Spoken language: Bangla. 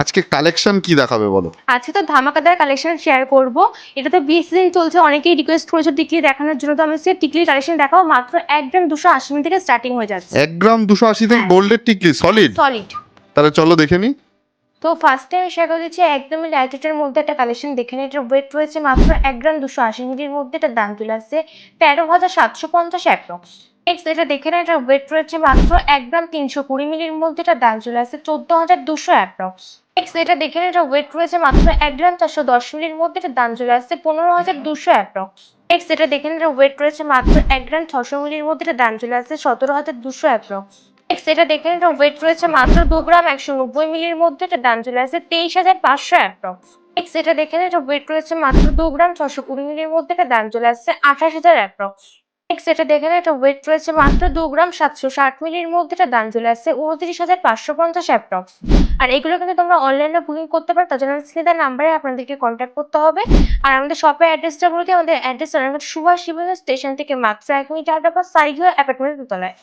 আজকে কালেকশন কি দেখাবে বলো? আজকে তো ধামাকাদার কালেকশন শেয়ার করব। এটা তো বিয়ে সিজন চলছে অনেকেই রিকোয়েস্ট করেছে টিকলি দেখানোর জন্য। তো আমি সে টিকলি কালেকশন দেখাবো মাত্র এক গ্রাম দুশো আশি থেকে স্টার্টিং হয়ে যাচ্ছে। এক গ্রাম দুশো আশি থেকে। গোল্ডের টিকলি সলিড সলিড তাহলে চলো দেখে নি। তো ফার্স্ট টাইম শেয়ার করে দিচ্ছি একদমই লাইটের মধ্যে একটা কালেকশন দেখে নিই এটার ওয়েট রয়েছে মাত্র এক গ্রাম দুশো আশি মিনিটের মধ্যে এটার দাম চলে আসছে তেরো হাজার সাতশো পঞ্চাশ অ্যাপ্রক্স নেক্সট এটা দেখে না এটার ওয়েট রয়েছে মাত্র এক গ্রাম তিনশো কুড়ি মিলির মধ্যে এটার দাম চলে আসছে চোদ্দ হাজার দুশো অ্যাপ্রক্স নেক্সট এটা দেখে নিই এটার ওয়েট রয়েছে মাত্র এক গ্রাম চারশো দশ মিলির মধ্যে এটার দাম চলে আসছে পনেরো হাজার দুশো অ্যাপ্রক্স নেক্সট এটা দেখে নিই এটার ওয়েট রয়েছে মাত্র এক গ্রাম ছশো মিলির মধ্যে এটার দাম চলে আসছে সতেরো হাজার দুশো অ্যাপ্রক্স নেক্সট এটা দেখে এটা ওয়েট রয়েছে মাত্র দু গ্রাম একশো নব্বই মিলির মধ্যে, এটা দাম চলে আসছে তেইশ হাজার পাঁচশো অ্যাপ্রক্স নেক্সট এটা দেখে এটা ওয়েট রয়েছে মাত্র দু গ্রাম ছশো কুড়ি মিলির মধ্যে, এটা দাম চলে আসছে আঠাশ হাজার অ্যাপ্রক্স নেক্সট এটা দেখে এটা ওয়েট রয়েছে মাত্র দু গ্রাম সাতশো ষাট মিলির মধ্যে, এটা দাম চলে আসছে উনত্রিশ হাজার পাঁচশো পঞ্চাশ অ্যাপ্রক্স আর এগুলো কিন্তু তোমরা অনলাইনে বুকিং করতে পারো, তার জন্য স্ক্রিনের নাম্বারে আপনাদেরকে কন্ট্যাক্ট করতে হবে। আর আমাদের শপের অ্যাড্রেসটা বলতে আমাদের অ্যাড্রেস সুভাষ শিবের স্টেশন থেকে মাত্র এক মিনিট, আড্ডা বা সাইগুলো অ্যাপার্টমেন্টের দোতলায়।